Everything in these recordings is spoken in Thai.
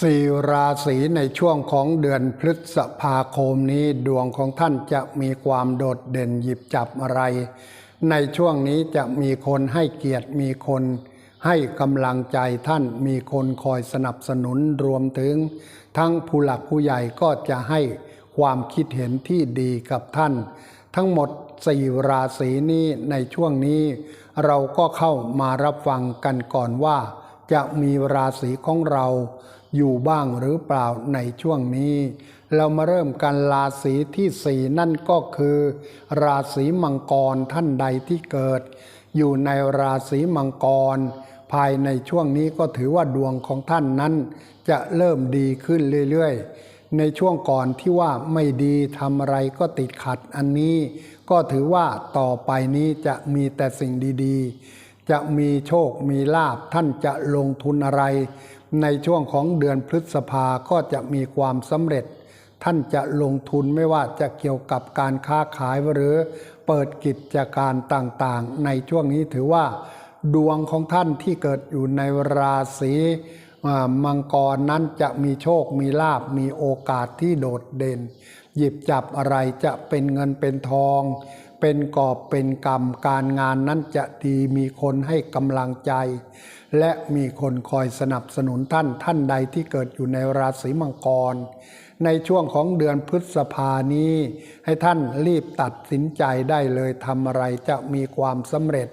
สี่ราศีในช่วงของเดือนพฤษภาคมนี้ดวงของท่านจะมีความโดดเด่นหยิบจับอะไร ในช่วงนี้จะมีคนให้เกียรติมีคนให้กำลังใจท่านมีคนคอยสนับสนุนรวมถึง ทั้งผู้หลักผู้ใหญ่ก็จะให้ความคิดเห็นที่ดีกับท่าน ทั้งหมดสี่ราศีนี้ในช่วงนี้ เราก็เข้ามารับฟังกันก่อนว่า จะมีราศีของเรา อยู่บ้างหรือเปล่าในช่วงนี้ เรามาเริ่มกันราศีที่สี่นั่นก็คือ ราศีมังกรท่านใดที่เกิด อยู่ในราศีมังกร ภายในช่วงนี้ก็ถือว่าดวงของท่านนั้น จะเริ่มดีขึ้นเรื่อยๆ ในช่วงก่อนที่ว่าไม่ดีทำอะไรก็ติดขัดอันนี้ ก็ถือว่าต่อไปนี้จะมีแต่สิ่งดีๆ จะมีโชคมีลาภท่านจะลงทุนอะไร ในช่วงของเดือนพฤษภาก็จะมีความสำเร็จ ท่านจะลงทุนไม่ว่าจะเกี่ยวกับการค้าขายหรือเปิดกิจการต่างๆ ในช่วงนี้ถือว่า ดวงของท่านที่เกิดอยู่ในราศีมังกรนั้นจะมีโชค มีลาบ มีโอกาสที่โดดเด่น หยิบจับอะไรจะเป็นเงินเป็นทอง เป็นกอบเป็นกรรมการงานนั้นจะดีมีคนให้กำลังใจ และมีคนคอยสนับสนุนท่านท่านใดที่เกิดอยู่ในราศีมังกร ในช่วงของเดือนพฤษภานี้ ให้ท่านรีบตัดสินใจได้เลยทำอะไรจะมีความสำเร็จ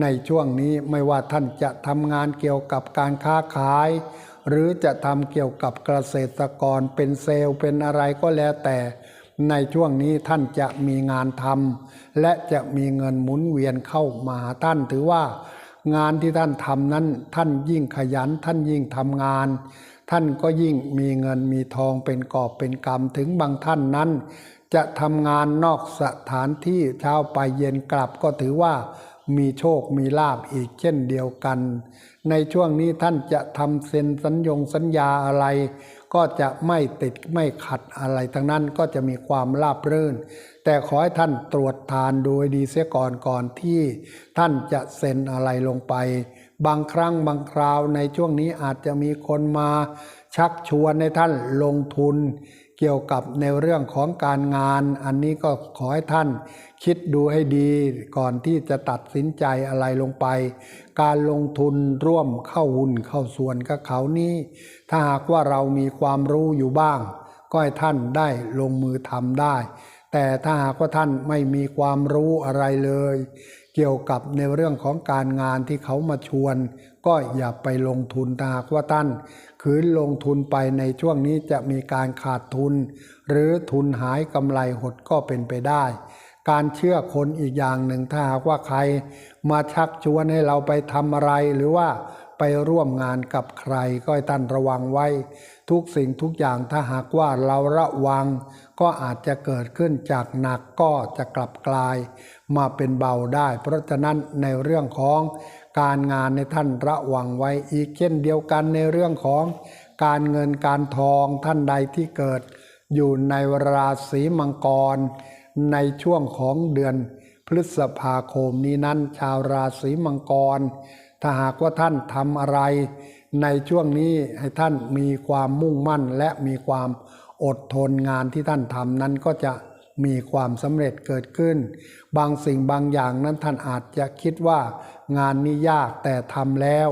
ในช่วงนี้ไม่ว่าท่านจะทำงานเกี่ยวกับการค้าขาย หรือจะทำเกี่ยวกับเกษตรกรเป็นเซลล์เป็นอะไรก็แล้วแต่ ในช่วงนี้ท่านจะมีงานทำและจะมีเงินหมุนเวียนเข้ามาท่านถือว่า งานที่ท่านทำนั้นท่านยิ่งขยันท่านยิ่งทำงาน ท่านก็ยิ่งมีเงินมีทองเป็นกอบเป็นกำถึงบางท่านนั้น จะทำงานนอกสถานที่เช้าไปเย็นกลับก็ถือว่า มีโชคมีลาบอีกเช่นเดียวกัน ในช่วงนี้ท่านจะทำเซ็นสัญญงสัญญาอะไร ก็จะไม่ติดไม่ขัดอะไรทั้งนั้นก็จะมีความราบรื่น แต่ขอให้ท่านตรวจทานดูดีเสียก่อนก่อนที่ ท่านจะเซ็นอะไรลงไป บางครั้งบางคราวในช่วงนี้อาจจะมีคนมาชักชวนให้ท่านลงทุน เกี่ยวกับในเรื่องของการงาน อันนี้ก็ขอให้ท่านคิดดูให้ดีก่อนที่จะตัดสินใจอะไรลงไป การลงทุนร่วมเข้าหุ้นเข้าส่วนกับเขานี้ถ้าหากว่าเรามีความรู้อยู่บ้าง ก็ให้ท่านได้ลงมือทำได้ แต่ถ้าหากว่าท่านไม่มีความรู้อะไรเลย เกี่ยวกับในเรื่องของการงานที่เขามาชวน ก็อย่าไปลงทุนถ้าหากว่าท่าน คืนลงทุนไปในช่วงนี้จะมีการขาดทุน หรือทุนหายกำไรหดก็เป็นไปได้ การเชื่อคนอีกอย่างหนึ่งถ้าหากว่าใคร มาชักชวนให้เราไปทำอะไรหรือว่าไปร่วมงานกับใครก็ให้ท่านระวังไว้ ทุกสิ่งทุกอย่างถ้าหากว่าเราระวัง ก็อาจจะเกิดขึ้นจากหนักก็จะกลับกลาย มาเป็นเบาได้ เพราะฉะนั้นในเรื่องของ การงานในท่านระวังไว้อีกเช่นเดียวกันในเรื่องของการเงินการทองท่านใดที่เกิด อยู่ในราศีมังกร ในช่วงของเดือนพฤษภาคมนี้นั้น ชาวราศีมังกร ถ้าหากว่าท่านทำอะไร ในช่วงนี้ให้ท่านมีความมุ่งมั่นและมีความอดทนงานที่ท่านทำนั้นก็จะ มีความสำเร็จเกิดขึ้น บางสิ่งบางอย่างนั้นท่านอาจจะคิดว่า งานนี้ยากแต่ทำแล้ว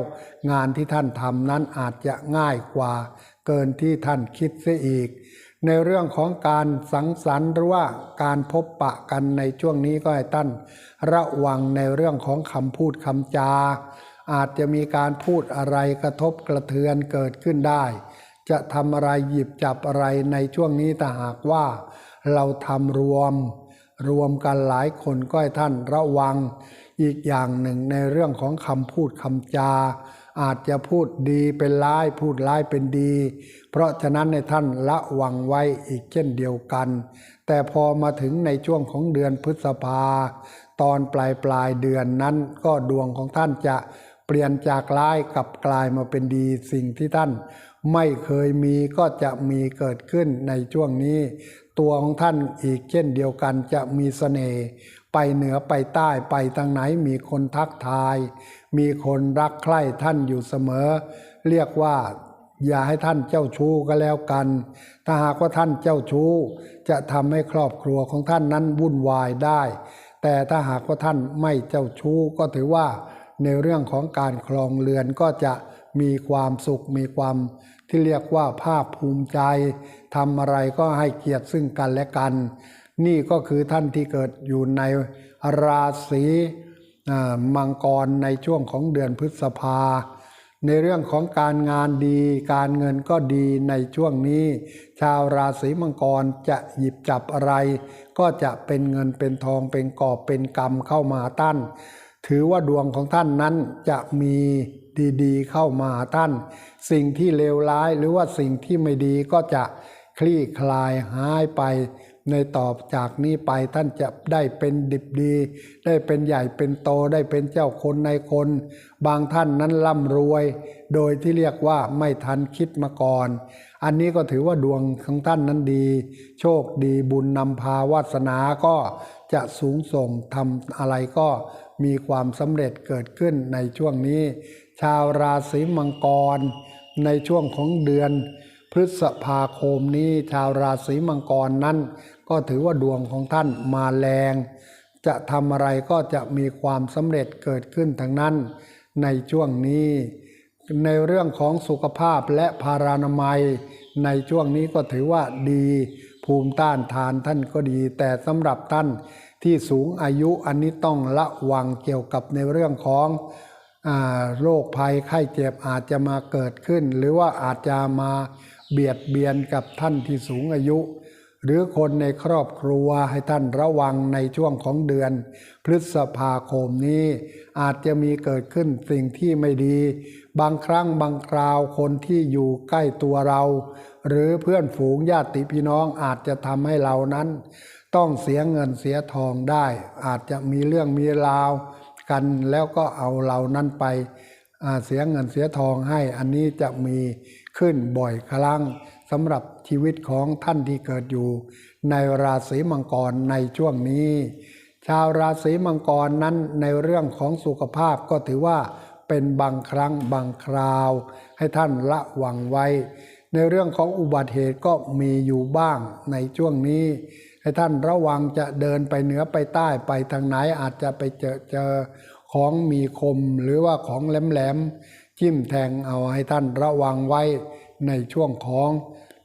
งานที่ท่านทำนั้นอาจจะง่ายกว่า เกินที่ท่านคิดเสียอีก ในเรื่องของการสังสรรค์หรือว่าการพบปะกันในช่วงนี้ก็ให้ท่านระวังในเรื่องของคำพูดคำจา อาจจะมีการพูดอะไรกระทบกระเทือนเกิดขึ้นได้ จะทำอะไรหยิบจับอะไรในช่วงนี้ถ้าหากว่า เราทำรวม รวมกันหลายคนก็ให้ท่านระวัง อีกอย่างหนึ่งในเรื่องของคำพูดคำจา อาจจะพูดดีเป็นร้ายพูดร้ายเป็นดี เพราะฉะนั้นในท่านระวังไว้อีกเช่นเดียวกัน แต่พอมาถึงในช่วงของเดือนพฤษภา ตอนปลายปลายเดือนนั้นก็ดวงของท่านจะเปลี่ยนจากร้ายกลับกลายมาเป็นดีสิ่งที่ท่านไม่เคยมีก็จะมีเกิดขึ้นในช่วงนี้ ตัวของท่านอีกเช่นเดียวกันจะมีเสน่ห์ไปเหนือไปใต้ไปทางไหนมีคนทักทาย มีคนรักใคร่ท่านอยู่เสมอ เรียกว่าอย่าให้ท่านเจ้าชู้ก็แล้วกัน ถ้าหากว่าท่านเจ้าชู้ จะทำให้ครอบครัวของท่านนั้นวุ่นวายได้ แต่ถ้าหากว่าท่านไม่เจ้าชู้ก็ถือว่าในเรื่องของการครองเรือนก็จะ มีความสุขมีความที่เรียกว่าภาคภูมิใจทำอะไรก็ให้เกียรติซึ่งกันและกัน นี่ก็คือท่านที่เกิดอยู่ในราศีมังกรในช่วงของเดือนพฤษภา ในเรื่องของการงานดี การเงินก็ดีในช่วงนี้ ชาวราศีมังกรจะหยิบจับอะไร ก็จะเป็นเงินเป็นทองเป็นกอบเป็นกรรมเข้ามาท่านถือว่าดวงของท่านนั้นจะมี ดีๆ เข้ามาท่าน สิ่งที่เลวร้ายหรือว่าสิ่งที่ไม่ดีก็จะคลี่คลายหายไป ในตอบจากนี้ไปท่านจะได้เป็นดิบดี ได้เป็นใหญ่เป็นโตได้เป็นเจ้าคนในคน บางท่านนั้นร่ำรวย โดยที่เรียกว่าไม่ทันคิดมาก่อน อันนี้ก็ถือว่าดวงของท่านนั้นดี โชคดีบุญนำพาวาสนาก็จะสูงส่งทำอะไรก็มีความสำเร็จเกิดขึ้นในช่วงนี้ ชาวราศีมังกร ในช่วงของเดือน พฤษภาคมนี้ชาวราศีมังกรนั้น ก็ถือว่าดวงของท่านมาแรง จะทำอะไรก็จะมีความสำเร็จเกิดขึ้นทั้งนั้น ในช่วงนี้ ในเรื่องของสุขภาพและพารานามัย ในช่วงนี้ก็ถือว่าดี ภูมิต้านทานท่านก็ดี แต่สำหรับท่านที่สูงอายุอันนี้ต้องระวังเกี่ยวกับในเรื่องของ โรคภัยไข้เจ็บอาจจะมาเกิดขึ้น หรือว่าอาจจะมาเบียดเบียนกับท่านที่สูงอายุ หรือคนในครอบครัวให้ท่านระวังในช่วงของเดือน พฤษภาคมนี้ อาจจะมีเกิดขึ้นสิ่งที่ไม่ดี บางครั้งบางคราวคนที่อยู่ใกล้ตัวเรา หรือเพื่อนฝูงญาติพี่น้องอาจจะทำให้เรานั้น ต้องเสียเงินเสียทองได้ อาจจะมีเรื่องมีราว กันแล้วก็เอาเรานั้นไปเสียเงินเสียทองให้อันนี้จะมีขึ้นบ่อยครั้งสำหรับชีวิตของท่านที่เกิดอยู่ ในราศีมังกรในช่วงนี้ ชาวราศีมังกรนั้นในเรื่องของสุขภาพก็ถือว่าเป็นบางครั้งบางคราว ให้ท่านละวังไว้ ในเรื่องของอุบัติเหตุก็มีอยู่บ้างในช่วงนี้ ให้ท่านระวังจะเดินไปเหนือไปใต้ไปทางไหนอาจจะไปเจอเจอของมีคมหรือว่าของแหลมๆจิ้มแทงเอาให้ท่านระวังไว้ในช่วงของ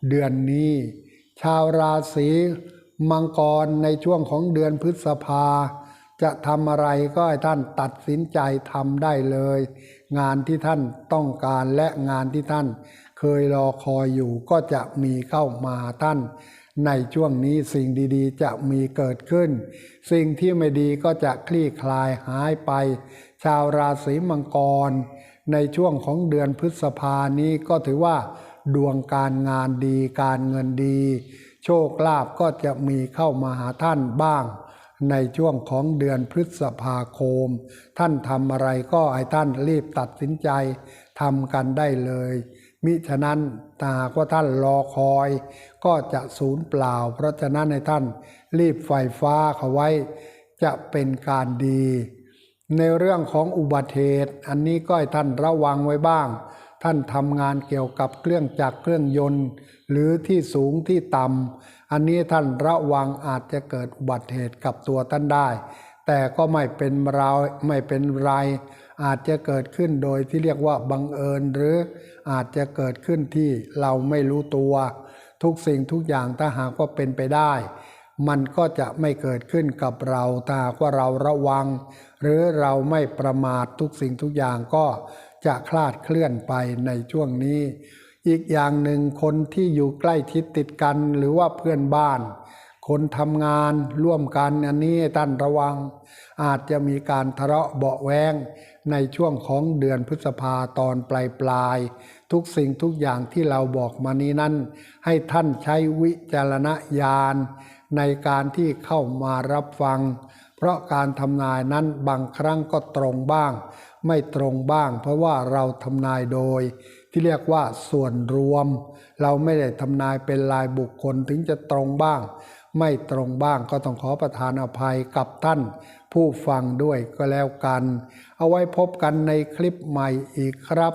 เดือนนี้ ชาวราศีมังกรในช่วงของเดือนพฤษภา จะทำอะไรก็ให้ท่านตัดสินใจทำได้เลย งานที่ท่านต้องการและงานที่ท่าน เคยรอคอยอยู่ก็จะมีเข้ามาท่าน ในช่วงนี้สิ่งดีๆ จะมีเกิดขึ้น สิ่งที่ไม่ดีก็จะคลี่คลายหายไป ชาวราศีมังกร ในช่วงของเดือนพฤษภานี้ก็ถือว่า ดวงการงานดีการเงินดี โชคลาภก็จะมีเข้ามาหาท่านบ้าง ในช่วงของเดือนพฤษภาคม ท่านทำอะไรก็ให้ท่านรีบตัดสินใจทำกันได้เลย มิฉะนั้นถ้าหากว่าท่านรอคอย ก็จะสูญเปล่า เพราะฉะนั้นให้ท่านรีบไฟฟ้าเขาไว้ จะเป็นการดี ในเรื่องของอุบัติเหตุ อันนี้ก็ให้ท่านระวังไว้บ้าง ท่านทำงานเกี่ยวกับเครื่องจักรเครื่องยนต์ หรือที่สูงที่ต่ำอันนี้ท่านระวังอาจจะเกิดอุบัติเหตุกับตัวท่านได้ แต่ก็ไม่เป็นราวไม่เป็นไร อาจจะเกิดขึ้นโดยที่เรียกว่าบังเอิญหรืออาจจะเกิดขึ้นที่เราไม่รู้ตัว ทุกสิ่งทุกอย่างถ้าหากว่าเป็นไปได้ มันก็จะไม่เกิดขึ้นกับเราถ้าหากว่าเราระวัง หรือเราไม่ประมาททุกสิ่งทุกอย่างก็จะคลาดเคลื่อนไปในช่วงนี้ อีกอย่างหนึ่งคนที่อยู่ใกล้ชิดติดกันหรือว่าเพื่อนบ้าน คนทำงานร่วมกันอันนี้ท่านระวัง อาจจะมีการทะเลาะเบาแวงในช่วงของเดือนพฤษภาตอนปลายปลาย ทุกสิ่งทุกอย่างที่เราบอกมานี้นั้น ให้ท่านใช้วิจารณญาณในการที่เข้ามารับฟัง เพราะการทำนายนั้นบางครั้งก็ตรงบ้าง ไม่ตรงบ้าง เพราะว่าเราทำนายโดย ที่เรียกว่าส่วนรวม เราไม่ได้ทำนายเป็นรายบุคคลถึงจะตรงบ้าง ไม่ตรงบ้างก็ต้องขอประทานอภัยกับท่าน ผู้ฟังด้วยก็แล้วกัน เอาไว้พบกันในคลิปใหม่อีกครับ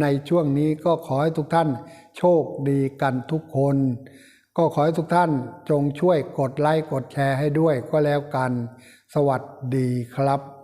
ในช่วงนี้ก็ขอให้ทุกท่านโชคดีกันทุกคน ก็ขอให้ทุกท่านจงช่วยกดไลค์กดแชร์ให้ด้วยก็แล้วกัน สวัสดีครับ